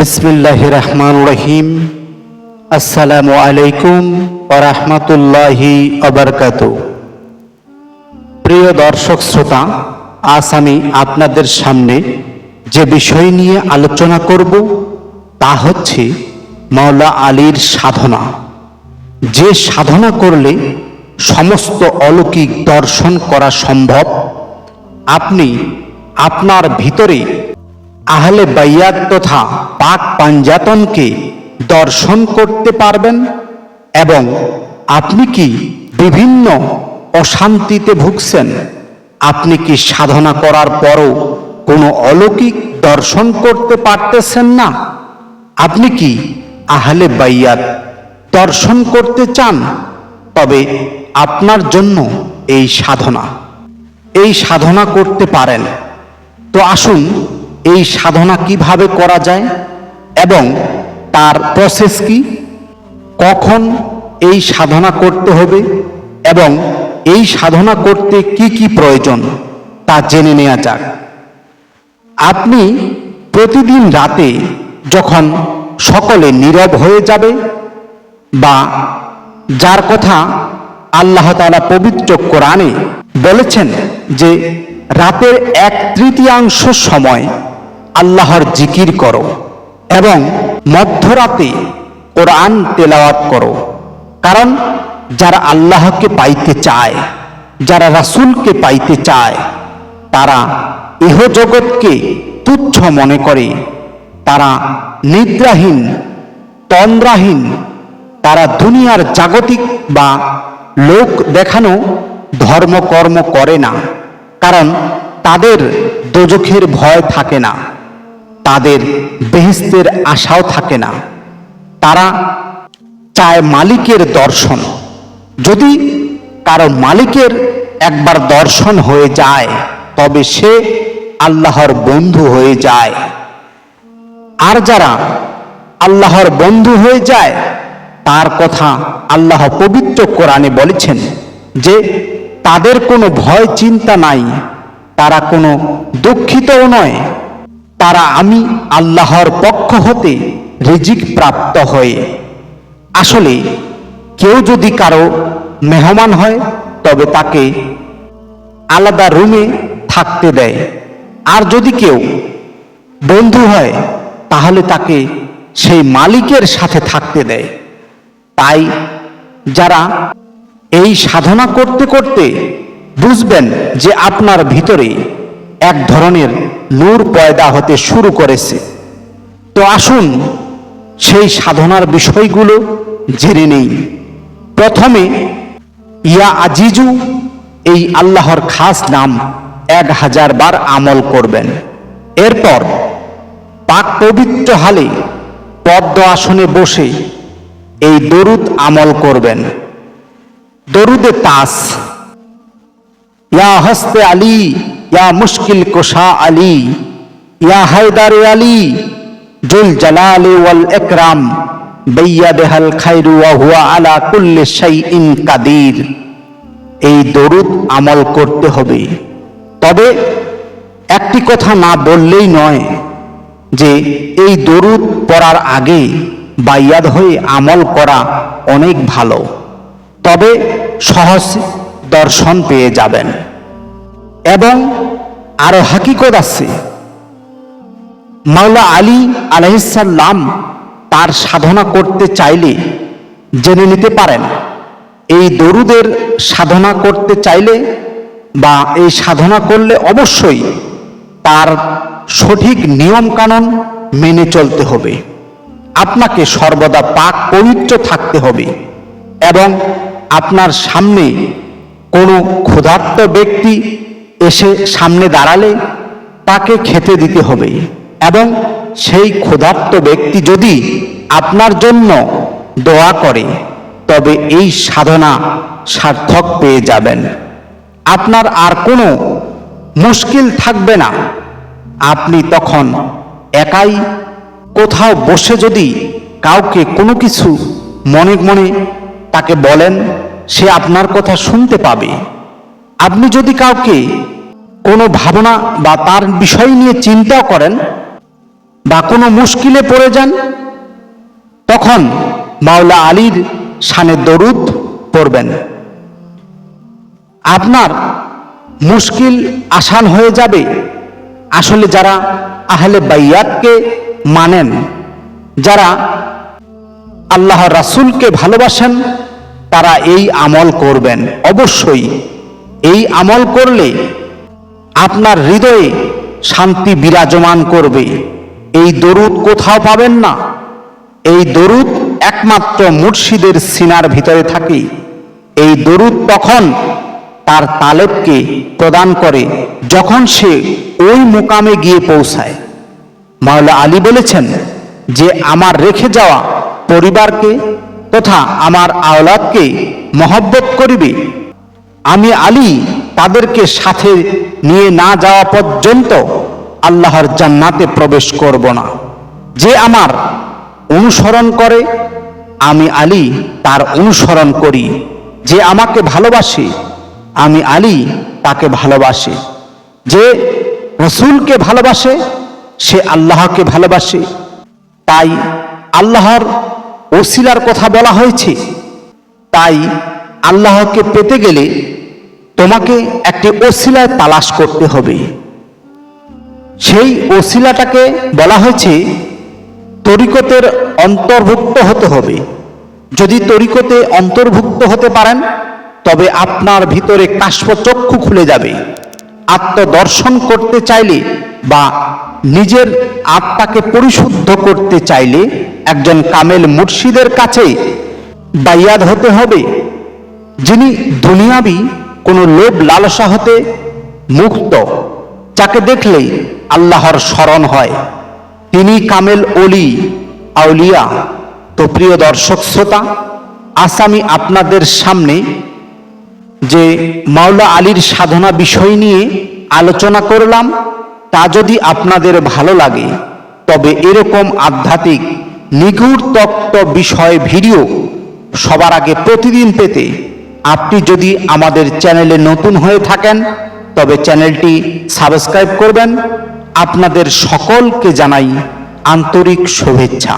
বিসমিল্লাহ রহমান রহিম আসসালামু আলাইকুম ওরহমতুল্লাহি অবরকাত প্রিয় দর্শক শ্রোতা, আজ আমি আপনাদের সামনে যে বিষয় নিয়ে আলোচনা করব, তা হচ্ছে মাওলা আলীর সাধনা। যে সাধনা করলে সমস্ত অলৌকিক দর্শন করা সম্ভব, আপনি আপনার ভিতরে আহলে বাইয়াত তথা পাক পাঞ্জাতনকে দর্শন করতে পারবেন এবং আপনি কি বিভিন্ন অশান্তিতে ভুগছেন? আপনি কি সাধনা করার পরও কোনো অলৌকিক দর্শন করতে পারতেছেন না? আপনি কি আহলে বাইয়াত দর্শন করতে চান? তবে আপনার জন্য এই সাধনা। এই সাধনা করতে পারেন। তো আসুন এই সাধনা কীভাবে করা যায় এবং তার প্রসেস কি? কখন এই সাধনা করতে হবে এবং এই সাধনা করতে কি কি প্রয়োজন তা জেনে নেওয়া যাক। আপনি প্রতিদিন রাতে যখন সকলে নীরব হয়ে যাবে বা যার কথা আল্লাহ তাআলা পবিত্র কোরআনে বলেছেন যে রাতের এক তৃতীয়াংশ সময় আল্লাহর জিকির করো এবং মধ্যরাতে কোরআন তেলাওয়াত করো। কারণ যারা আল্লাহকে পাইতে চায়, যারা রাসুলকে পাইতে চায়, তারা ইহ জগৎকে তুচ্ছ মনে করে। তারা নিদ্রাহীন, তন্দ্রাহীন, তারা দুনিয়ার জাগতিক বা লোক দেখানো ধর্মকর্ম করে না। কারণ তাদের দোজখের ভয় থাকে না। তাদের বেহেস্তের আশাও থাকে না। তারা চায় মালিকের দর্শন। যদি কারও মালিকের একবার দর্শন হয়ে যায়, তবে সে আল্লাহর বন্ধু হয়ে যায়। আর যারা আল্লাহর বন্ধু হয়ে যায়, তার কথা আল্লাহ পবিত্র কোরআনে বলেছেন যে, তাদের কোনো ভয় চিন্তা নাই, তারা কোনো দুঃখিতও নয় তারা আমি আল্লাহর পক্ষ হতে রিজিক প্রাপ্ত হয়ে। আসলে কেউ যদি কারও মেহমান হয়, তবে তাকে আলাদা রুমে থাকতে দেয়। আর যদি কেউ বন্ধু হয়, তাহলে তাকে সেই মালিকের সাথে থাকতে দেয়। তাই যারা এই সাধনা করতে করতে বুঝবেন যে আপনার ভিতরে এক ধরনের নূর পয়দা হতে শুরু করেছে। তো আসুন সেই সাধনার বিষয়গুলো জেনে নেই। প্রথমে, ইয়া আজিজু, এই আল্লাহর খাস নাম এক হাজার বার আমল করবেন। এরপর, পাক পবিত্র হালে পদ্ম আসনে বসে এই দরুদ আমল করবেন। দরুদে তাস ইয়া হস্তে আলী ইয়া মুশকিল কোষা আলী, ইয়া হায়দারে আলী, জুল জালালে ওয়াল একরাম দেহাল খাইরু হুয়া আলা কুল্লি শাইইন কাদির। এই দরুদ আমল করতে হবে। তবে একটি কথা না বললেই নয় যে, এই দরুদ পড়ার আগে বাইয়াদ হয়ে আমল করা অনেক ভালো। তবে সহজ দর্শন পেয়ে যাবেন। এবং আরও হাকিকত আছে। মাওলা আলী আলহিসাল্লাম তার সাধনা করতে চাইলে জেনে নিতে পারেন, এই দরুদের সাধনা করতে চাইলে বা এই সাধনা করলে অবশ্যই তার সঠিক নিয়মকানুন মেনে চলতে হবে। আপনাকে সর্বদা পাক পবিত্র থাকতে হবে এবং আপনার সামনে কোনো ক্ষুধার্ত ব্যক্তি এসে সামনে দাঁড়ালে তাকে খেতে দিতে হবে এবং সেই ক্ষুধার্ত ব্যক্তি যদি আপনার জন্য দোয়া করে, তবে এই সাধনা সার্থক পেয়ে যাবেন। আপনার আর কোনো মুশকিল থাকবে না। আপনি তখন একাই কোথাও বসে যদি কাউকে কোনো কিছু মনে মনে তাকে বলেন, সে আপনার কথা শুনতে পাবে। আপনি যদি কাউকে কোনো ভাবনা বা তার বিষয় নিয়ে চিন্তা করেন বা কোনো মুশকিলে পড়ে যান, তখন মাওলা আলীর শানে দরুদ পড়বেন। আপনার মুশকিল আসান হয়ে যাবে। আসলে যারা আহলে বাইয়াতকে মানেন, যারা আল্লাহ রাসূলকে ভালোবাসেন, তারা এই আমল করবেন, অবশ্যই। এই আমল করলে আপনার হৃদয়ে শান্তি বিরাজমান করবে। এই দরুদ কোথাও পাবেন না। এই দরুদ একমাত্র মুর্শিদের সিনার ভিতরে থাকে। এই দরুদ তখন তার তালেবকে প্রদান করে যখন সে ওই মুকামে গিয়ে পৌঁছায়। মাওলা আলী বলেছেন যে, আমার রেখে যাওয়া পরিবারকে তথা আমার আওলাদকে মহব্বত করিবে। আমি আলী তাদেরকে সাথে নিয়ে না যাওয়া পর্যন্ত আল্লাহর জান্নাতে প্রবেশ করব না। যে আমার অনুসরণ করে, আমি আলী তার অনুসরণ করি। যে আমাকে ভালোবাসে, আমি আলী তাকে ভালোবাসে। যে রসুলকে ভালোবাসে, সে আল্লাহকে ভালোবাসে। তাই আল্লাহর ওসিলার কথা বলা হয়েছে। তাই আল্লাহকে পেতে গেলে তোমাকে একটি ওসিলায় তালাশ করতে হবে। সেই ওসিলাটাকে বলা হয়েছে তরিকতের অন্তর্ভুক্ত হতে হবে। যদি তরিকতে অন্তর্ভুক্ত হতে পারেন, তবে আপনার ভিতরে কাশ্মচক্ষু খুলে যাবে। আত্মদর্শন করতে চাইলে বা নিজের আত্মাকে পরিশুদ্ধ করতে চাইলে একজন কামেল মুর্শিদের কাছে বাইয়াদ হতে হবে, যিনি দুনিয়াবি কোনো লোভ লালসা হতে মুক্ত, যাকে দেখলেই আল্লাহর স্মরণ হয়। তিনি কামেল অলি, আউলিয়া। তো প্রিয় দর্শক শ্রোতা আসামি আপনাদের সামনে যে মাওলা আলীর সাধনা বিষয় নিয়ে আলোচনা করলাম, তা যদি আপনাদের ভালো লাগে, তবে এরকম আধ্যাত্মিক নিগুড় তত্ত্ব বিষয় ভিডিও সবার আগে প্রতিদিন পেতে আপনি যদি আমাদের চ্যানেলে নতুন হয়ে থাকেন, তবে চ্যানেলটি সাবস্ক্রাইব করবেন। আপনাদের সকলকে জানাই আন্তরিক শুভেচ্ছা।